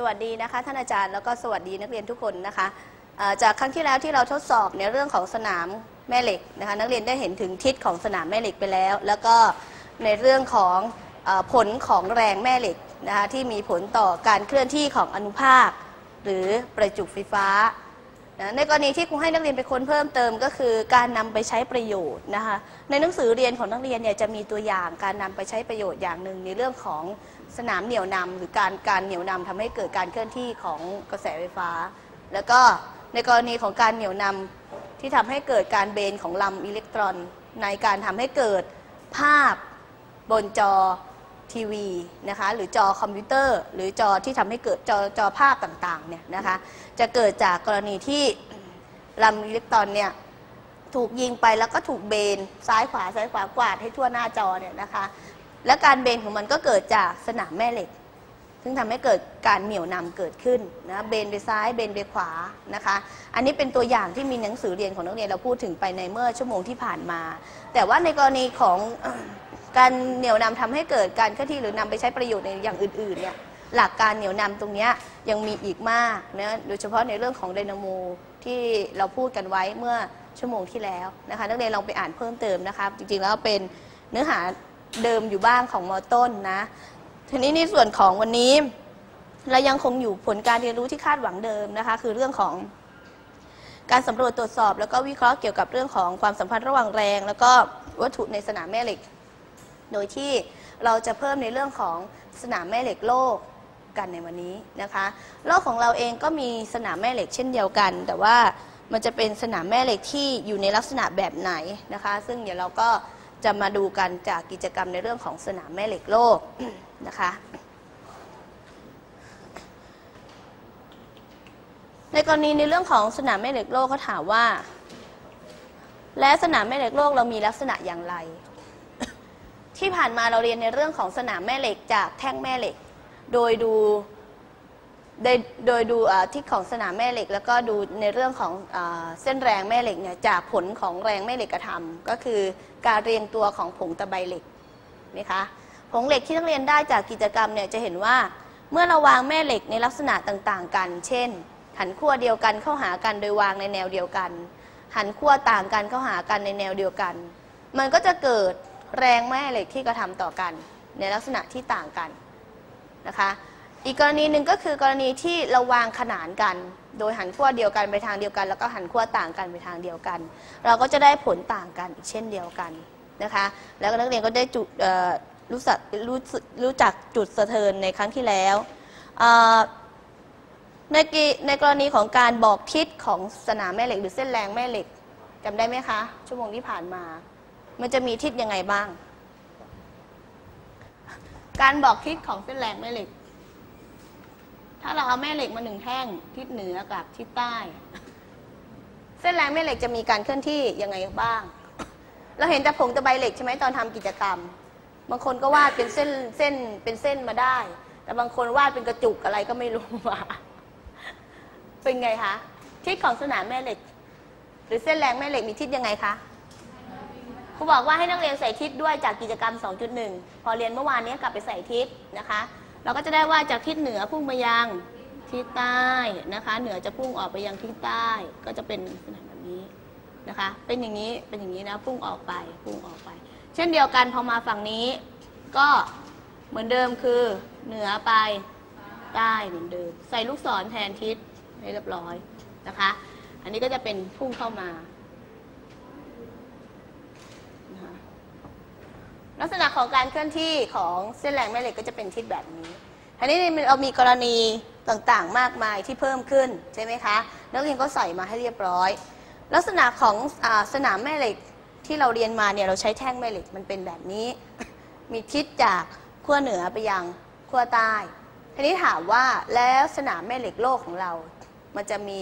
สวัสดีนะคะท่านอาจารย์แล้วก็สวัสดีนักเรียนทุกคนนะคะจากครั้งที่แล้วที่เราทดสอบในเรื่องของสนามแม่เหล็กนะคะนักเรียนได้เห็นถึงทิศของสนามแม่เหล็กไปแล้ว แล้วก็ในเรื่องของผลของแรงแม่เหล็กนะคะที่มีผลต่อการเคลื่อนที่ของอนุภาค หรือประจุไฟฟ้า นะในกรณีที่ครูให้นักเรียนไปค้นเพิ่มเติมก็คือการนำไปใช้ประโยชน์นะคะในหนังสือเรียนของนักเรียนเนี่ยจะมีตัวอย่างการนำไปใช้ประโยชน์อย่างหนึ่งในเรื่องของสนามเหนี่ยวนำหรือการการเหนี่ยวนำทำให้เกิดการเคลื่อนที่ของกระแสไฟฟ้า แล้วก็ในกรณีของการเหนี่ยวนำที่ทำให้เกิดการเบนของลำอิเล็กตรอน ในการทำให้เกิดภาพบนจอ ทีวีนะคะหรือจอคอมพิวเตอร์ หรือจอที่ทำให้เกิดจอจอภาพต่างๆเนี่ยนะคะจะเกิดจากกรณีที่ลำอิเล็กตรอนเนี่ยถูกยิงไปแล้วก็ถูกเบนซ้ายขวาซ้ายขวากวาดให้ทั่วหน้าจอเนี่ยนะคะและการเบนของมันก็เกิดจากสนามแม่เหล็ก ซึ่งทำให้เกิดการเหนี่ยวนำเกิดขึ้นนะเบนไปซ้ายเบนไปขวานะคะ อันนี้เป็นตัวอย่างที่มีหนังสือเรียนของนักเรียนเราพูดถึงไปในเมื่อชั่วโมงที่ผ่านมา แต่ว่าในกรณีของ การเหนี่ยวนำทำให้เกิดการเคลื่อนที่หรือนำไปใช้ประโยชน์ในอย่างอื่นๆเนี่ยหลักการเหนี่ยวนำตรงนี้ยยังมีอีกมากนะโดยเฉพาะในเรื่องของไดนาโมที่เราพูดกันไว้เมื่อชั่วโมงที่แล้วนะคะนักเรียนลองไปอ่านเพิ่มเติมนะคะจริงๆแล้วเป็นเนื้อหาเดิมอยู่บ้างของมอต้นนะทีนี้ในส่วนของวันนี้ เรายังคงอยู่ผลการเรียนรู้ที่คาดหวังเดิมนะคะคือเรื่องของการสำรวจตรวจสอบ แล้วก็วิเคราะห์เกี่ยวกับเรื่องของความสัมพันธ์ระหว่างแรง แล้วก็วัตถุในสนามแม่เหล็ก โดยที่เราจะเพิ่มในเรื่องของสนามแม่เหล็กโลกกันในวันนี้นะคะโลกของเราเองก็มีสนามแม่เหล็กเช่นเดียวกัน แต่ว่ามันจะเป็นสนามแม่เหล็กที่อยู่ในลักษณะแบบไหนนะคะ ซึ่งเดี๋ยวเราก็จะมาดูกันจากกิจกรรมในเรื่องของสนามแม่เหล็กโลกนะคะในกรณีในเรื่องของสนามแม่เหล็กโลกเขาถามว่า และสนามแม่เหล็กโลกเรามีลักษณะอย่างไร ที่ผ่านมาเราเรียนในเรื่องของสนามแม่เหล็กจากแท่งแม่เหล็ก โดยดูโดยโดยดูทิศของสนามแม่เหล็ก แล้วก็ดูในเรื่องของอเส้นแรงแม่เหล็กเนี่ยจากผลของแรงแม่เหล็กกระทำก็คือการเรียงตัวของผงตะไบเหล็กนะคะผงเหล็กที่นักเรียนได้จากกิจกรรมเนี่ยจะเห็นว่า เมื่อเราวางแม่เหล็กในลักษณะต่างๆ กัน เช่น หันขั้วเดียวกันเข้าหากันโดยวางในแนวเดียวกัน หันขั้วต่างกันเข้าหากันในแนวเดียวกัน มันก็จะเกิด แรงแม่เหล็กที่กระทำต่อกัน ในลักษณะที่ต่างกันนะคะ อีกกรณีหนึ่งก็คือกรณีที่เราวางขนานกัน โดยหันขั้วเดียวกันไปทางเดียวกัน แล้วก็หันขั้วต่างกันไปทางเดียวกัน เราก็จะได้ผลต่างกันอีกเช่นเดียวกันนะคะ แล้วนักเรียนก็ได้จุดรู้จักรู้รู้จักจุดสะเทินในครั้งที่แล้วในในกรณีของการบอกทิศของสนามแม่เหล็ก หรือเส้นแรงแม่เหล็กจำได้ไหมคะ ชั่วโมงที่ผ่านมา มันจะมีทิศยังไงบ้าง การบอกทิศของเส้นแรงแม่เหล็ก ถ้าเราเอาแม่เหล็กมาหนึ่งแท่ง ทิศเหนือกับทิศใต้ เส้นแรงแม่เหล็กจะมีการเคลื่อนที่ยังไงบ้าง เราเห็นแต่ผงตะไบเหล็กใช่ไหมตอนทำกิจกรรม บางคนก็วาดเป็นเส้นเส้นเป็นเส้นมาได้ แต่บางคนวาดเป็นกระจุกอะไรก็ไม่รู้มาเป็นไงคะทิศของสนามแม่เหล็ก หรือเส้นแรงแม่เหล็กมีทิศยังไงคะ ครูบอกว่าให้นักเรียนใส่ทิศด้วยจากกิจกรรม 2.1 พอเรียนเมื่อวานนี้กลับไปใส่ทิศนะคะ เราก็จะได้ว่าจากทิศเหนือพุ่งไปยังทิศใต้นะคะ เหนือจะพุ่งออกไปยังทิศใต้ ก็จะเป็นสนามแบบนี้นะคะ เป็นอย่างนี้เป็นอย่างนี้นะพุ่งออกไปพุ่งออกไป เช่นเดียวกันพอมาฝั่งนี้ ก็เหมือนเดิมคือเหนือไปใต้เหมือนเดิม ใส่ลูกศรแทนทิศให้เรียบร้อยนะคะ อันนี้ก็จะเป็นพุ่งเข้ามานะคะ ลักษณะของการเคลื่อนที่ของเส้นแรงแม่เหล็กก็จะเป็นทิศแบบนี้ทีนี้เรามีกรณีต่างๆ มากมายที่เพิ่มขึ้นใช่ไหมคะ นักเรียนก็ใส่มาให้เรียบร้อย ลักษณะของอสนามแม่เหล็กที่เราเรียนมาเนี่ยเราใช้แท่งแม่เหล็กมันเป็นแบบนี้ มีทิศจากขั้วเหนือไปยังขั้วใต้ทีนี้ถามว่าแล้วสนามแม่เหล็กโลกของเรา มันจะมี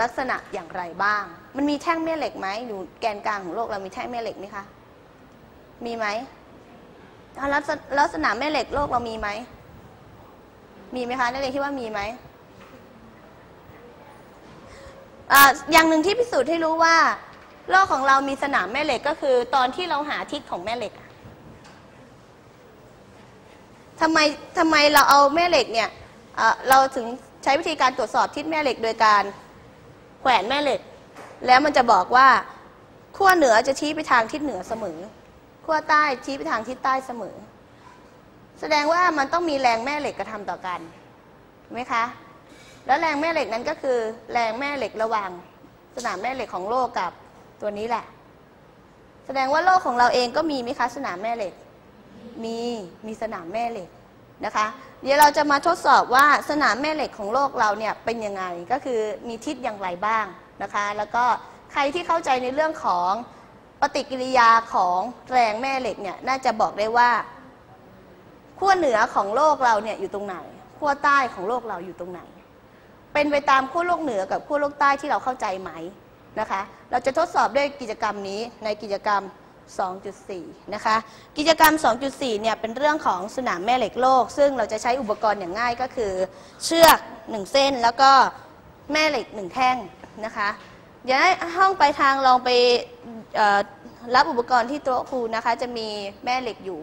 ลักษณะอย่างไรบ้าง มันมีแท่งแม่เหล็กไหมอยู่แกนกลางของโลกเรามีแท่งแม่เหล็กไหมคะ มีไหมแล้วแล้วสนามแม่เหล็กโลกเรามีไหม มีไหมคะนักเรียนคิดว่ามีไหมอย่างหนึ่งที่พิสูจน์ให้รู้ว่า โลกของเรามีสนามแม่เหล็กก็คือ ตอนที่เราหาทิศของแม่เหล็กทำไมทำไมเราเอาแม่เหล็กเนี่ยเอ่อเราถึงใช้วิธีการตรวจสอบทิศแม่เหล็กโดยการแขวนแม่เหล็ก แล้วมันจะบอกว่าขั้วเหนือจะชี้ไปทางทิศเหนือเสมอ ขั้วใต้ชี้ไปทางทิศใต้เสมอ แสดงว่ามันต้องมีแรงแม่เหล็กกระทำต่อกันถูกไหมคะ แล้วแรงแม่เหล็กนั้นก็คือ แรงแม่เหล็กระหว่าง สนามแม่เหล็กของโลกกับตัวนี้แหละ แสดงว่าโลกของเราเองก็มีไหมคะสนามแม่เหล็ก มีมีสนามแม่เหล็กนะคะ เดี๋ยวเราจะมาทดสอบว่าสนามแม่เหล็กของโลกเราเนี่ยเป็นยังไงก็คือมีทิศอย่างไรบ้างนะคะ แล้วก็ใครที่เข้าใจในเรื่องของ ฏิกิริยาของแรงแม่เหล็กเนี่ยน่าจะบอกได้ว่าขั้วเหนือของโลกเราเนี่ยอยู่ตรงไหนขั้วใต้ของโลกเราอยู่ตรงไหน เป็นไปตามขั้วโลกเหนือกับขั้วโลกใต้ที่เราเข้าใจไหมนะคะ เราจะทดสอบด้วยกิจกรรมนี้ในกิจกรรม 2.4 นะคะ กิจกรรม 2.4 เนี่ยเป็นเรื่องของสนามแม่เหล็กโลก ซึ่งเราจะใช้อุปกรณ์อย่างง่ายก็คือ เชือก 1 เส้นแล้วก็แม่เหล็ก 1 แท่งนะคะเดี๋ยวให้ห้องไปทางลองไป รับอุปกรณ์ที่โต๊ะครูนะคะ จะมีแม่เหล็กอยู่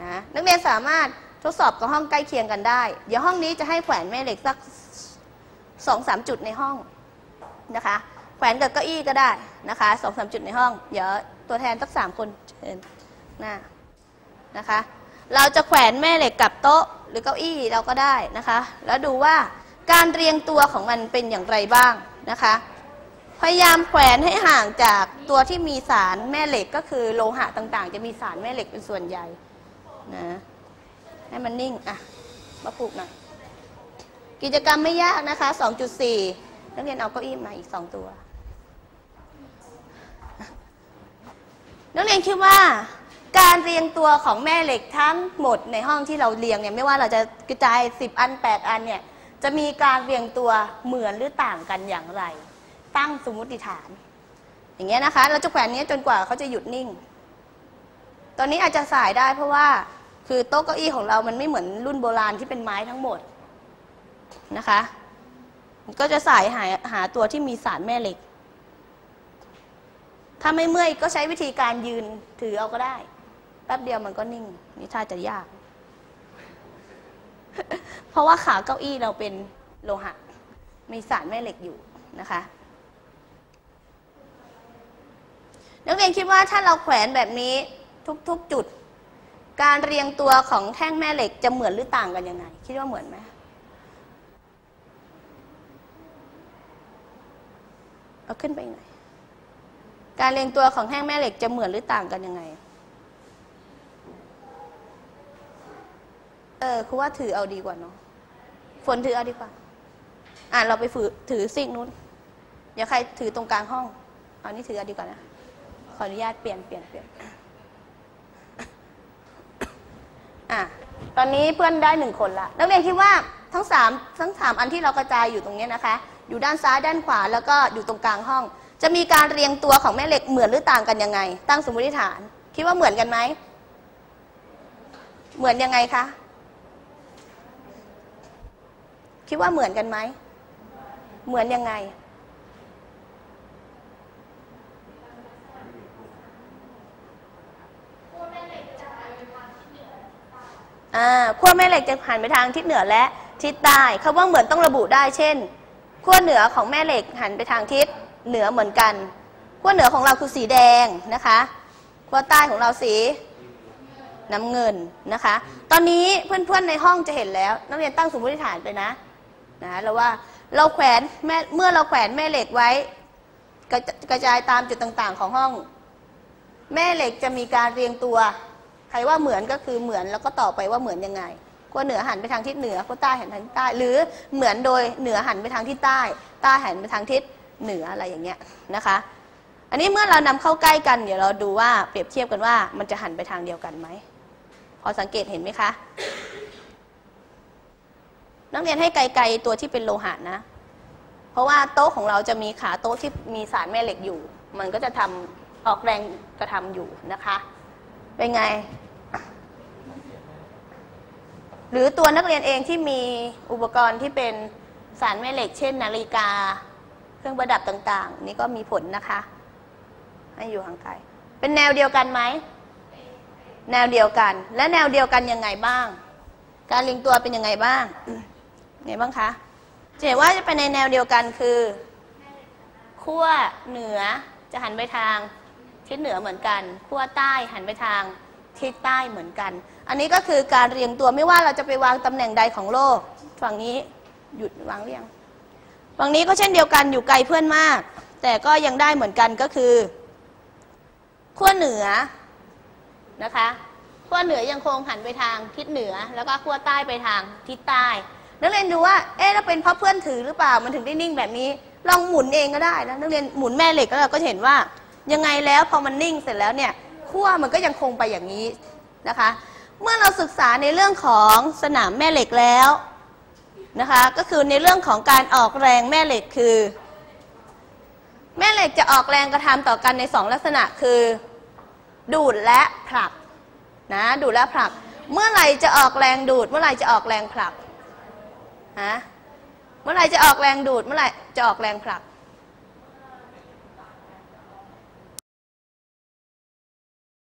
นะนักเรียนสามารถทดสอบกับห้องใกล้เคียงกันได้ เดี๋ยวห้องนี้จะให้แขวนแม่เหล็กสักสองสามจุดในห้องนะคะแขวนกับเก้าอี้ก็ได้นะคะสองสามจุดในห้อง เดี๋ยวตัวแทนสักสามคนเชิญหน้านะคะ เราจะแขวนแม่เหล็กกับโต๊ะหรือเก้าอี้เราก็ได้นะคะ แล้วดูว่าการเรียงตัวของมันเป็นอย่างไรบ้างนะคะ พยายามแขวนให้ห่างจากตัวที่มีสารแม่เหล็กก็คือโลหะต่างๆ จะมีสารแม่เหล็กเป็นส่วนใหญ่นะให้มันนิ่งอะมาผูกหน่อยกิจกรรมไม่ยากนะคะ 2.4 นักเรียนเอาเก้าอี้มาอีก 2 ตัว นักเรียนคิดว่าการเรียงตัวของแม่เหล็กทั้งหมดในห้องที่เราเรียงเนี่ยไม่ว่าเราจะกระจาย 10 อัน 8 อันเนี่ยจะมีการเรียงตัวเหมือนหรือต่างกันอย่างไร ตั้งสมมติฐาน อย่างเงี้ยนะคะ เราจะแขวนนี้จนกว่าเขาจะหยุดนิ่ง ตอนนี้อาจจะสายได้เพราะว่าคือโต๊ะเก้าอี้ของเรามันไม่เหมือนรุ่นโบราณที่เป็นไม้ทั้งหมดนะคะก็จะสายหาหาตัวที่มีสารแม่เหล็ก ถ้าไม่เมื่อยก็ใช้วิธีการยืนถือเอาก็ได้ แป๊บเดียวมันก็นิ่ง นี่ท่าจะยาก เพราะว่าขาเก้าอี้เราเป็นโลหะ มีสารแม่เหล็กอยู่นะคะ นักเรียนคิดว่าถ้าเราแขวนแบบนี้ทุกๆจุด การเรียงตัวของแท่งแม่เหล็กจะเหมือนหรือต่างกันยังไง คิดว่าเหมือนไหมเอาขึ้นไปหน่อยการเรียงตัวของแท่งแม่เหล็กจะเหมือนหรือต่างกันยังไง เออคือว่าถือเอาดีกว่าเนาะ ฝนถือเอาดีกว่า อะเราไปฝือถือซีกนู้น เดี๋ยวใครถือตรงกลางห้อง เอานี่ถือเอาดีกว่านะ ขออนุญาตเปลี่ยนเปลี่ยนเปลี่ยนอะตอนนี้เพื่อนได้หนึ่งคนละนักเรียนคิดว่าทั้งสามทั้งสามอันที่เรากระจายอยู่ตรงนี้นะคะ อยู่ด้านซ้ายด้านขวาแล้วก็อยู่ตรงกลางห้อง จะมีการเรียงตัวของแม่เหล็กเหมือนหรือต่างกันยังไง ตั้งสมมติฐาน คิดว่าเหมือนกันไหมเหมือนยังไงคะคิดว่าเหมือนกันไหมเหมือนยังไง ขั้วแม่เหล็กจะหันไปทางทิศเหนือและทิศใต้คำว่าเหมือนต้องระบุได้ เช่นขั้วเหนือของแม่เหล็กหันไปทางทิศเหนือเหมือนกันขั้วเหนือของเราคือสีแดงนะคะขั้วใต้ของเราสีน้ำเงินนะคะ ตอนนี้เพื่อนๆในห้องจะเห็นแล้ว นักเรียนตั้งสมมติฐานไปนะนะแล้วว่าเราแขวนแม่เมื่อเราแขวนแม่เหล็กไว้ กระกระจายตามจุดต่างๆ ของห้อง แม่เหล็กจะมีการเรียงตัว ใครว่าเหมือนก็คือเหมือนแล้วก็ต่อไปว่าเหมือนยังไงขั้วเหนือหันไปทางทิศเหนือขั้วใต้หันไปทางใต้ หรือเหมือนโดยเหนือหันไปทางทิศใต้ใต้หันไปทางทิศเหนืออะไรอย่างเงี้ยนะคะ อันนี้เมื่อเรานำเข้าใกล้กันเดี๋ยวเราดูว่าเปรียบเทียบกันว่ามันจะหันไปทางเดียวกันไหมพอสังเกตเห็นไหมคะ นักเรียนให้ไกลๆตัวที่เป็นโลหะนะ เพราะว่าโต๊ะของเราจะมีขาโต๊ะที่มีสารแม่เหล็กอยู่ มันก็จะทำออกแรงกระทำอยู่นะคะ เป็นไง หรือตัวนักเรียนเองที่มีอุปกรณ์ที่เป็นสารแม่เหล็ก เช่น นาฬิกา เครื่องประดับต่าง ๆ นี่ก็มีผลนะคะ ให้อยู่ห่างไกลเป็นแนวเดียวกันไหม แนวเดียวกัน และแนวเดียวกันยังไงบ้าง การเรียงตัวเป็นยังไงบ้างไงบ้างคะจะเห็นว่าจะเป็นในแนวเดียวกันคือขั้วเหนือจะหันไปทาง ทิศเหนือเหมือนกันขั้วใต้หันไปทางทิศใต้เหมือนกัน อันนี้ก็คือการเรียงตัวไม่ว่าเราจะไปวางตำแหน่งใดของโลก ฝั่งนี้หยุดวางเรียง ฝั่งนี้ก็เช่นเดียวกันอยู่ไกลเพื่อนมาก แต่ก็ยังได้เหมือนกันก็คือขั้วเหนือนะคะขั้วเหนือยังคงหันไปทางทิศเหนือ แล้วก็ขั้วใต้ไปทางทิศใต้นักเรียนดูว่า เอ๊ะแล้วเป็นเพราะเพื่อนถือหรือเปล่ามันถึงได้นิ่งแบบนี้ ลองหมุนเองก็ได้นะนักเรียนหมุนแม่เหล็กแล้วเราก็เห็นว่า ยังไงแล้วพอมันนิ่งเสร็จแล้วเนี่ยขั้วมันก็ยังคงไปอย่างนี้นะคะ เมื่อเราศึกษาในเรื่องของสนามแม่เหล็กแล้วนะคะ ก็คือในเรื่องของการออกแรงแม่เหล็กคือ แม่เหล็กจะออกแรงกระทำต่อกันในสองลักษณะคือ ดูดและผลักนะดูดและผลัก เมื่อไหร่จะออกแรงดูด เมื่อไหร่จะออกแรงผลักฮะเมื่อไหร่จะออกแรงดูด เมื่อไหร่จะออกแรงผลัก